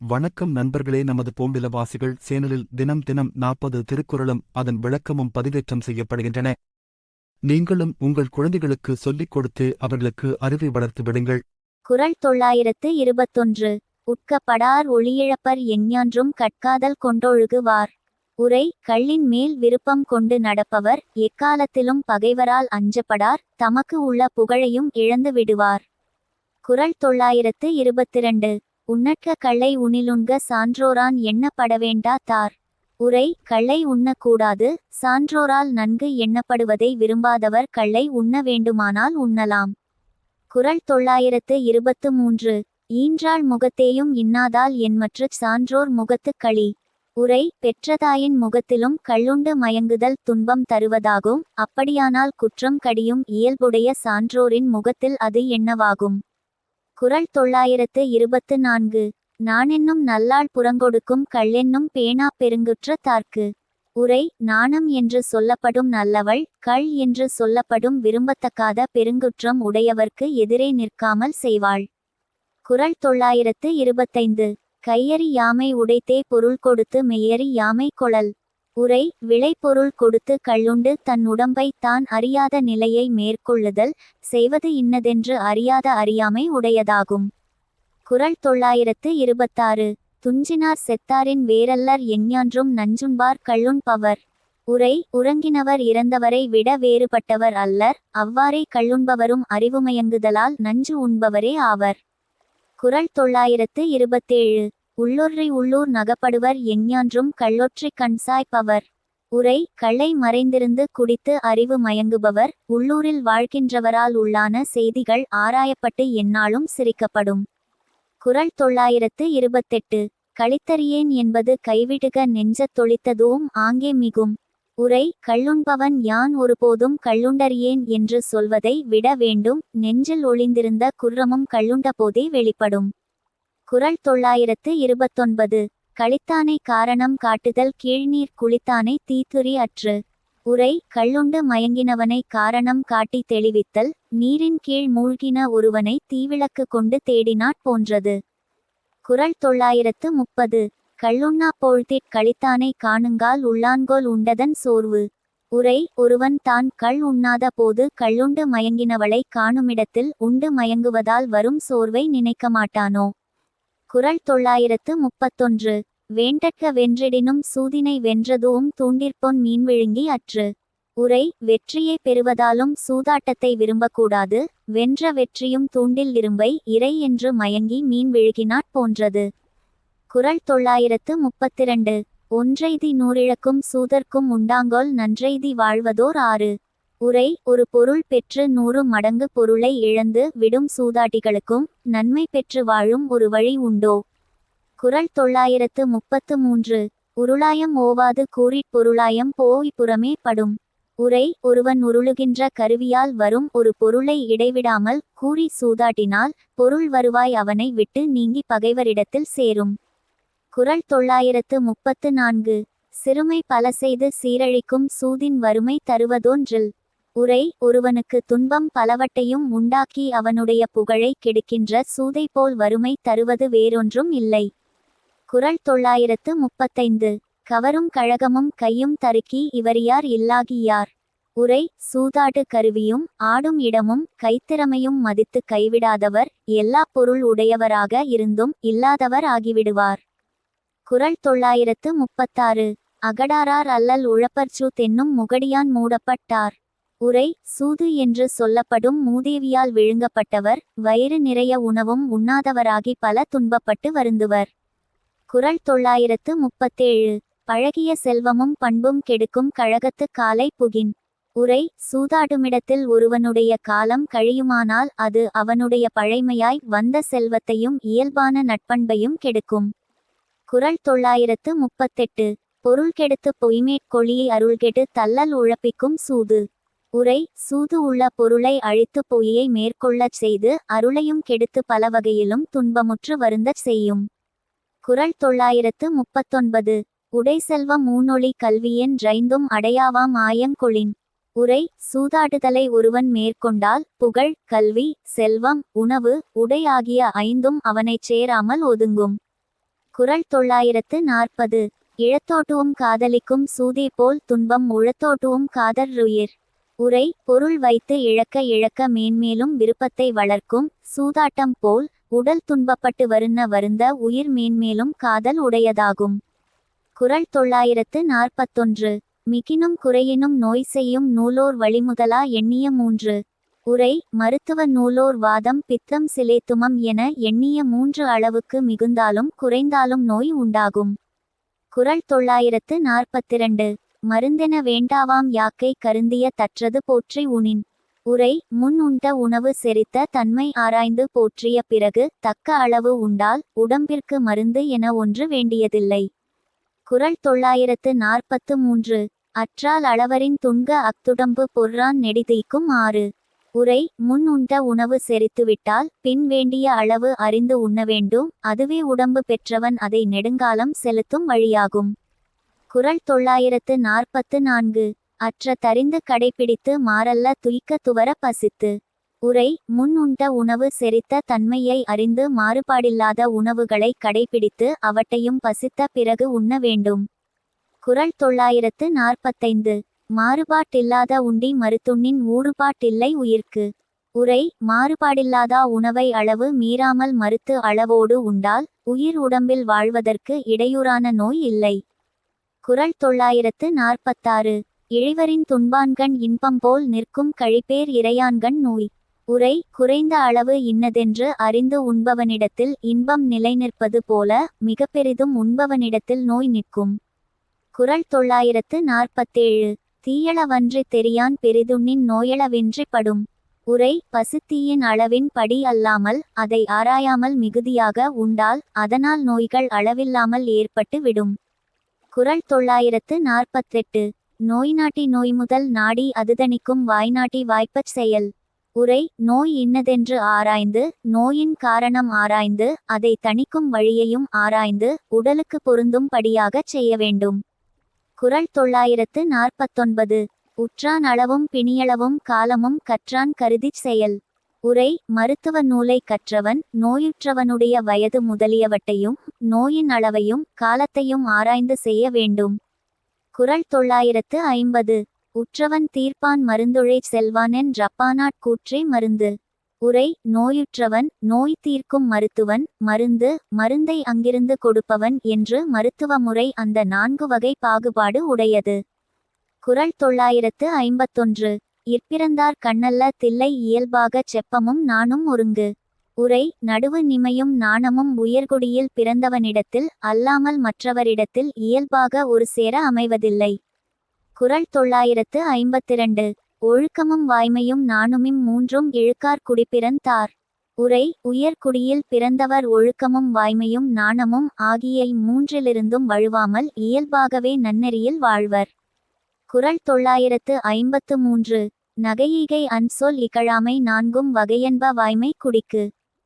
வணக்கம் நண்பர்களே நமது பூம்பிலவாசிகள் சேனலில் தினம் தினம் நாற்பது திருக்குறளும் அதன் விளக்கமும் பதிவேற்றம் செய்யப்படுகின்றன. நீங்களும் உங்கள் குழந்தைகளுக்கு சொல்லிக் கொடுத்து அவர்களுக்கு அறிவை வளர்த்து விடுங்கள். குரல் தொள்ளாயிரத்து இருபத்தொன்று. உட்கப்படார் ஒளியிழப்பர் எஞ்ஞான்றும் கட்காதல் கொண்டொழுகுவார். உரை கள்ளின் மேல் விருப்பம் கொண்டு நடப்பவர் எக்காலத்திலும் பகைவரால் அஞ்சப்படார் தமக்கு உள்ள புகழையும் இழந்து விடுவார். குரல் தொள்ளாயிரத்து இருபத்திரண்டு. உன்னற்ற கள்ளை உணிலுண்க சான்றோரான் எண்ணப்படவேண்டா தார். உரை கள்ளை உண்ணக்கூடாது சான்றோரால் நன்கு எண்ணப்படுவதை விரும்பாதவர் கள்ளை உண்ண வேண்டுமானால் உண்ணலாம். குறள் தொள்ளாயிரத்து இருபத்து மூன்று. ஈன்றாள் முகத்தேயும் இன்னாதால் என்மற்று சான்றோர் முகத்துக் களி. உரை பெற்றதாயின் முகத்திலும் கள்ளுண்டு மயங்குதல் துன்பம் தருவதாகும் அப்படியானால் குற்றம் கடியும் இயல்புடைய சான்றோரின் முகத்தில் அது என்னவாகும்? குறள் தொள்ளாயிரத்து இருபத்து நான்கு. நானென்னும் நல்லாள் புறங்கொடுக்கும் கள்ளென்னும் பேனா பெருங்குற்ற தார்க்கு. உரை நாணம் என்று சொல்லப்படும் நல்லவள் கள் என்று சொல்லப்படும் விரும்பத்தக்காத பெருங்குற்றம் உடையவர்க்கு எதிரே நிற்காமல் செய்வாள். குரல் தொள்ளாயிரத்து இருபத்தைந்து. கையறி யாமை உடைத்தே பொருள் கொடுத்து மெய்யறி யாமை கொழல் உரை விளைபொருள் கொடுத்து கள்ளுண்டு தன் உடம்பை தான் அறியாத நிலையை மேற்கொள்ளுதல் செய்வது இன்னதென்று அறியாத அறியாமை உடையதாகும். குறள் தொள்ளாயிரத்து இருபத்தாறு. துஞ்சினார் செத்தாரின் வேறல்லர் எஞ்ஞான்றும் நஞ்சுண்பார் கள்ளுண் பவர். உரை உறங்கினவர் இறந்தவரை விட வேறுபட்டவர் அல்லர் அவ்வாறே கள்ளுண்பவரும் அறிவுமயங்குதலால் நஞ்சு உண்பவரே ஆவர். குரல் தொள்ளாயிரத்து இருபத்தேழு. உள்ளொன்றை உள்ளூர் நகப்படுவர் எஞ்ஞான்றும் கள்ளொற்றை கண்சாய்ப்பவர். உரை கள்ளை மறைந்திருந்து குடித்து அறிவு மயங்குபவர். உள்ளூரில் வாழ்கின்றவரால் உள்ளான செய்திகள் ஆராயப்பட்டு எந்நாளும் சிரிக்கப்படும். குறள் தொள்ளாயிரத்து இருபத்தெட்டு. களித்தறியேன் என்பது கைவிடுக நெஞ்சத் தொளித்ததும் ஆங்கே மிகும். உரை கள்ளுண்பவன் யான் ஒருபோதும் கள்ளுண்டறியேன் என்று சொல்வதை விட வேண்டும். நெஞ்சில் ஒளிந்திருந்த குர்ரமும் கள்ளுண்டபோதே வெளிப்படும். குறள் தொள்ளாயிரத்து இருபத்தொன்பது. கழித்தானை காரணம் காட்டுதல் கீழ்நீர் குளித்தானை தீத்துரி அற்று. உரை கள்ளுண்டு மயங்கினவனை காரணம் காட்டி தெளிவித்தல் நீரின் கீழ் மூழ்கின ஒருவனை தீவிளக்கு கொண்டு தேடினாற் போன்றது. குறள் தொள்ளாயிரத்து முப்பது. கள்ளுண்ணா பொழுதிற் கழித்தானை காணுங்கால் உள்ளான்கோல் உண்டதன் சோர்வு. உரை ஒருவன் தான் கள் உண்ணாத போது கள்ளுண்டு மயங்கினவளை காணுமிடத்தில் உண்டு மயங்குவதால் வரும் சோர்வை நினைக்க மாட்டானோ குறள் தொள்ளாயிரத்து முப்பத்தொன்று. வேண்டற்க வென்றிடினும் சூதினை வென்றதுவும் தூண்டிற்பொன் மீன் விழுங்கி அற்று. உரை வெற்றியை பெறுவதாலும் சூதாட்டத்தை விரும்பக்கூடாது. வென்ற வெற்றியும் தூண்டில் இரும்பை இறை என்று மயங்கி மீன் விழுகினாற் போன்றது. குறள் தொள்ளாயிரத்து முப்பத்திரண்டு. ஒன்றைதி நூறிழக்கும் சூதர்க்கும் உண்டாங்கோல் நன்றைதி வாழ்வதோர் ஆறு. உரை ஒரு பொருள் பெற்று நூறு மடங்கு பொருளை இழந்து விடும் சூதாட்டிகளுக்கும் நன்மை பெற்று வாழும் ஒரு வழி உண்டோ? குறள் தொள்ளாயிரத்து முப்பத்து மூன்று. உருளாயம் ஓவாது கூறிற் பொருளாயம் போய் புறமே படும். உரை ஒருவன் உருளுகின்ற கருவியால் வரும் ஒரு பொருளை இடைவிடாமல் கூறி சூதாட்டினால் பொருள் வருவாய் அவனை விட்டு நீங்கி பகைவரிடத்தில் சேரும். குரல் தொள்ளாயிரத்து முப்பத்து நான்கு. சிறுமை பல செய்து சீரழிக்கும் சூதின் வறுமை தருவதோன்றில் உரை ஒருவனுக்கு துன்பம் பலவட்டையும் உண்டாக்கி அவனுடைய புகழை கெடுக்கின்ற சூதை போல் வறுமை தருவது வேறொன்றும் இல்லை. குறள் தொள்ளாயிரத்து முப்பத்தைந்து. கவரும் கழகமும் கையும் தருக்கி இவரியார் இல்லாகியார் உரை சூதாடு கருவியும் ஆடும் இடமும் கைத்திறமையும் மதித்து கைவிடாதவர் எல்லா பொருள் உடையவராக இருந்தும் இல்லாதவர் ஆகிவிடுவார். குரல் தொள்ளாயிரத்து முப்பத்தாறு. அகடாரார் அல்லல் உழப்பர்சூத் என்னும் முகடியான் மூடப்பட்டார். உரை சூது என்று சொல்லப்படும் மூதேவியால் விழுங்கப்பட்டவர் வயிறு நிறைய உணவும் உண்ணாதவராகி பல துன்பப்பட்டு வருந்துவர். குறள் தொள்ளாயிரத்து முப்பத்தேழு. பழகிய செல்வமும் பண்பும் கெடுக்கும் கழகத்து காலை புகின். உரை சூதாடுமிடத்தில் ஒருவனுடைய காலம் கழியுமானால் அது அவனுடைய பழைமையாய் வந்த செல்வத்தையும் இயல்பான நட்பண்பையும் கெடுக்கும். குறள் தொள்ளாயிரத்து முப்பத்தெட்டு. பொருள் கெடுத்து பொய்மேற்கொழியை அருள்கெடு தள்ளல் உழப்பிக்கும் சூது. உரை சூது உள்ள பொருளை அழித்து பொய்யை மேற்கொள்ளச் செய்து அருளையும் கெடுத்து பல வகையிலும் துன்பமுற்று வருந்தச் செய்யும். குரல் தொள்ளாயிரத்து முப்பத்தொன்பது. உடை செல்வம் மூனொளி கல்வியன் ரைந்தும் அடையாவாம் ஆயங்கொளின் உரை சூதாடுதலை ஒருவன் மேற்கொண்டால் புகழ் கல்வி செல்வம் உணவு உடை ஆகிய ஐந்தும் அவனைச் சேராமல் ஒதுங்கும். குரல் தொள்ளாயிரத்து நாற்பது. இழத்தோட்டுவும் காதலிக்கும் சூதே போல் துன்பம் உழத்தோட்டுவும் காதர் ருயிர். உரை பொருள் வைத்து இழக்க இழக்க மேன்மேலும் விருப்பத்தை வளர்க்கும் சூதாட்டம் போல் உடல் துன்பப்பட்டு வருந்த வருந்த உயிர் மேன்மேலும் காதல் உடையதாகும். குறள் தொள்ளாயிரத்து நாற்பத்தொன்று. மிகினும் குறையினும் நோய் செய்யும் நூலோர் வழிமுதலா எண்ணிய மூன்று. உரை மருத்துவ நூலோர் வாதம் பித்தம் சிலேத்துமம் என எண்ணிய மூன்று அளவுக்கு மிகுந்தாலும் குறைந்தாலும் நோய் உண்டாகும். குறள் தொள்ளாயிரத்து நாற்பத்திரண்டு. மருந்தென வேண்டாவாம் யாக்கை கருந்திய தற்றது போற்றி உணின் உரை முன் உண்ட உணவு செரித்த தன்மை ஆராய்ந்து போற்றிய பிறகு தக்க அளவு உண்டால் உடம்பிற்கு மருந்து என ஒன்று வேண்டியதில்லை. குறள் தொள்ளாயிரத்து நாற்பத்து மூன்று. அற்றால் அளவரின் துண்க அக்துடம்பு பொர்றான் நெடிதீக்கும் ஆறு. உரை முன் உண்ட உணவு செரித்துவிட்டால் பின் வேண்டிய அளவு அறிந்து உண்ண வேண்டும். அதுவே உடம்பு பெற்றவன் அதை நெடுங்காலம் செலுத்தும் வழியாகும். குறள் தொள்ளாயிரத்து நாற்பத்து நான்கு. அற்ற தரிந்து கடைப்பிடித்து மாறல்ல துய்க்க துவர பசித்து. உரை முன் உண்ட உணவு செரித்த தன்மையை அறிந்து மாறுபாடில்லாத உணவுகளை கடைப்பிடித்து அவற்றையும் பசித்த பிறகு உண்ண வேண்டும். குறள் தொள்ளாயிரத்து நாற்பத்தைந்து. மாறுபாட்டில்லாத உண்டி மருத்துண்ணின் ஊறுபாட்டில்லை உயிர்க்கு. உரை மாறுபாடில்லாத உணவை அளவு மீறாமல் மறுத்து அளவோடு உண்டால் உயிர் உடம்பில் வாழ்வதற்கு இடையூறான நோய் இல்லை. குறள் தொள்ளாயிரத்து நாற்பத்தாறு. இழிவரின் துன்பான்கண் இன்பம் போல் நிற்கும் கழிப்பேர் இறையான்கண் நோய். உரை குறைந்த அளவு இன்னதென்று அறிந்து உண்பவனிடத்தில் இன்பம் நிலைநிற்பது போல மிக பெரிதும் உண்பவனிடத்தில் நோய் நிற்கும். குறள் தொள்ளாயிரத்து நாற்பத்தேழு. தீயளவன்றி தெரியான் பெரிதுண்ணின் நோயளவின்றி படும். உரை பசுத்தீயின் அளவின் படி அல்லாமல் அதை ஆராயாமல் மிகுதியாக உண்டால் அதனால் நோய்கள் அளவில்லாமல் ஏற்பட்டு விடும். குறள் தொள்ளாயிரத்து நாற்பத்தெட்டு. நோய் நாட்டி நோய் முதல் நாடி அதுதணிக்கும் வாய்நாட்டி வாய்ப்பச் செயல். உரை நோய் இன்னதென்று ஆராய்ந்து நோயின் காரணம் ஆராய்ந்து அதை தணிக்கும் வழியையும் ஆராய்ந்து உடலுக்கு பொருந்தும் படியாகச் செய்ய வேண்டும். குறள் தொள்ளாயிரத்து நாற்பத்தொன்பது. உற்றான் அளவும் பிணியளவும் காலமும் கற்றான் கருதிச் செயல். உரை மருத்துவ நூலை கற்றவன் நோயுற்றவனுடைய வயது முதலியவற்றையும் நோயின் அளவையும் காலத்தையும் ஆராய்ந்து செய்ய வேண்டும். குறள் தொள்ளாயிரத்து ஐம்பது. உற்றவன் தீர்ப்பான் மருந்துழை செல்வானென் ரப்பானாட் கூற்றே மருந்து. உரை நோயுற்றவன் நோய் தீர்க்கும் மருத்துவன் மருந்து மருந்தை அங்கிருந்து கொடுப்பவன் என்று மருத்துவ முறை அந்த நான்கு வகை பாகுபாடு உடையது. குறள் தொள்ளாயிரத்து ஐம்பத்தொன்று. இற்பிறந்தார் கண்ணல்ல தில்லை இயல்பாகச் செப்பமும் நானும் ஒருங்கு. உரை நடுவு நிமையும் நாணமும் உயர்குடியில் பிறந்தவனிடத்தில் அல்லாமல் மற்றவரிடத்தில் இயல்பாக ஒரு சேர அமைவதில்லை. குறள் தொள்ளாயிரத்து ஐம்பத்திரண்டு. ஒழுக்கமும் வாய்மையும் நாணுமிம் மூன்றும் இழுக்கார் குடிப்பிறந்தார் உரை உயர்குடியில் பிறந்தவர் ஒழுக்கமும் வாய்மையும் நாணமும் ஆகிய மூன்றிலிருந்தும் வழுவாமல் இயல்பாகவே நன்னெறியில் வாழ்வர். குரல் தொள்ளாயிரத்து ஐம்பத்து மூன்று. நகையீகை அன்சொல் இகழாமை நான்கும் வகையன்ப வாய்மை குடிக்கு.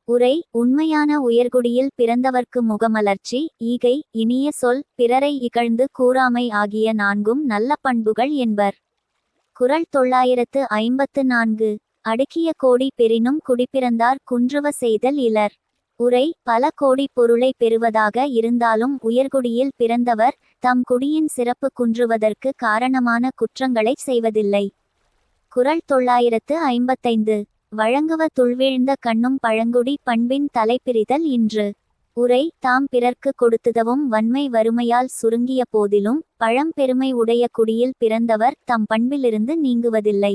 உரை உண்மையான உயர்குடியில் பிறந்தவர்க்கு முகமலர்ச்சி ஈகை இனிய சொல் பிறரை இகழ்ந்து கூறாமை ஆகிய நான்கும் நல்ல பண்புகள் என்பர். குறள் தொள்ளாயிரத்து ஐம்பத்து நான்கு. அடுக்கிய கோடி பெறினும் குடிப்பிறந்தார் குன்றுவ செய்தல் இலர். உரை பல கோடி பொருளை பெறுவதாக இருந்தாலும் உயர்குடியில் பிறந்தவர் தம் குடியின் சிறப்பு குன்றுவதற்கு காரணமான குற்றங்களைச் செய்வதில்லை. குரல் தொள்ளாயிரத்து ஐம்பத்தைந்து. வழங்குவ துள்வீழ்ந்த கண்ணும் பழங்குடி பண்பின் தலைப்பிரிதல் இன்று. உரை தாம் பிறர்க்கு கொடுத்துதவும் வன்மை வறுமையால் சுருங்கிய போதிலும் பழம்பெருமை உடைய குடியில் பிறந்தவர் தம் பண்பிலிருந்து நீங்குவதில்லை.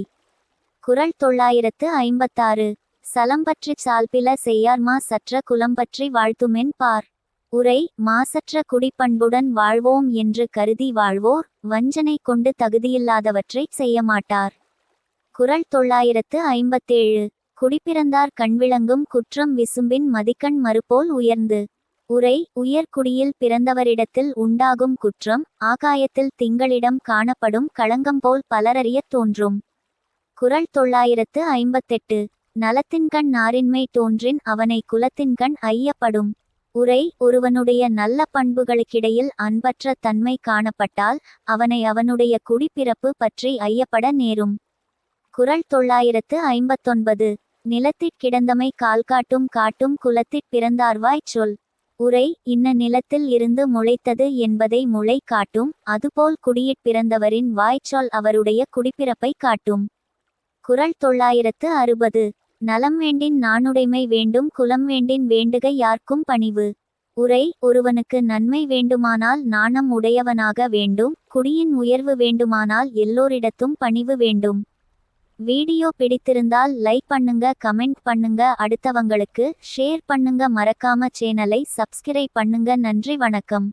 குரல் தொள்ளாயிரத்து ஐம்பத்தாறு. சலம்பற்றி சால்பில செய்யார்மா சற்ற குலம்பற்றி வாழ்த்துமென் பார். உரை மாசற்ற குடிப்பண்புடன் வாழ்வோம் என்று கருதி வாழ்வோர் வஞ்சனை கொண்டு தகுதியில்லாதவற்றை செய்யமாட்டார் குரல் குறள் தொள்ளாயிரத்து ஐம்பத்தேழு. குடிப்பிறந்தார் கண்விளங்கும் குற்றம் விசும்பின் மதிக்கண் மறுபோல் உயர்ந்து. உரை உயர்குடியில் பிறந்தவரிடத்தில் உண்டாகும் குற்றம் ஆகாயத்தில் திங்களிடம் காணப்படும் களங்கம் போல் பலரறியத் தோன்றும். குறள் தொள்ளாயிரத்து ஐம்பத்தெட்டு. நலத்தின்கண் நாரின்மை தோன்றின் அவனை குலத்தின்கண் ஐயப்படும். உரை ஒருவனுடைய நல்ல பண்புகளுக்கிடையில் அன்பற்ற தன்மை காணப்பட்டால் அவனை அவனுடைய குடிப்பிறப்பு பற்றி ஐயப்பட நேரும். குரல் தொள்ளாயிரத்து ஐம்பத்தொன்பது. நிலத்திற் கிடந்தமை கால்காட்டும் காட்டும் குலத்திற் பிறந்தார்வாய்ச் சொல். உரை இன்ன நிலத்தில் இருந்து முளைத்தது என்பதை முளை காட்டும். அதுபோல் குடியிற் பிறந்தவரின் வாய்ச்சொல் அவருடைய குடிப்பிறப்பை காட்டும். குரல் தொள்ளாயிரத்து அறுபது. நலம் வேண்டின் நாணுடைமை வேண்டும் குலம் வேண்டின் வேண்டுக யார்க்கும் பணிவு. உரை ஒருவனுக்கு நன்மை வேண்டுமானால் நாணம் உடையவனாக வேண்டும். குடியின் உயர்வு வேண்டுமானால் எல்லோரிடத்தும் பணிவு வேண்டும். வீடியோ பிடித்திருந்தால் லைக் பண்ணுங்க கமெண்ட் பண்ணுங்க. அடுத்தவங்களுக்கு ஷேர் பண்ணுங்க. மறக்காம சேனலை சப்ஸ்கிரைப் பண்ணுங்க. நன்றி வணக்கம்.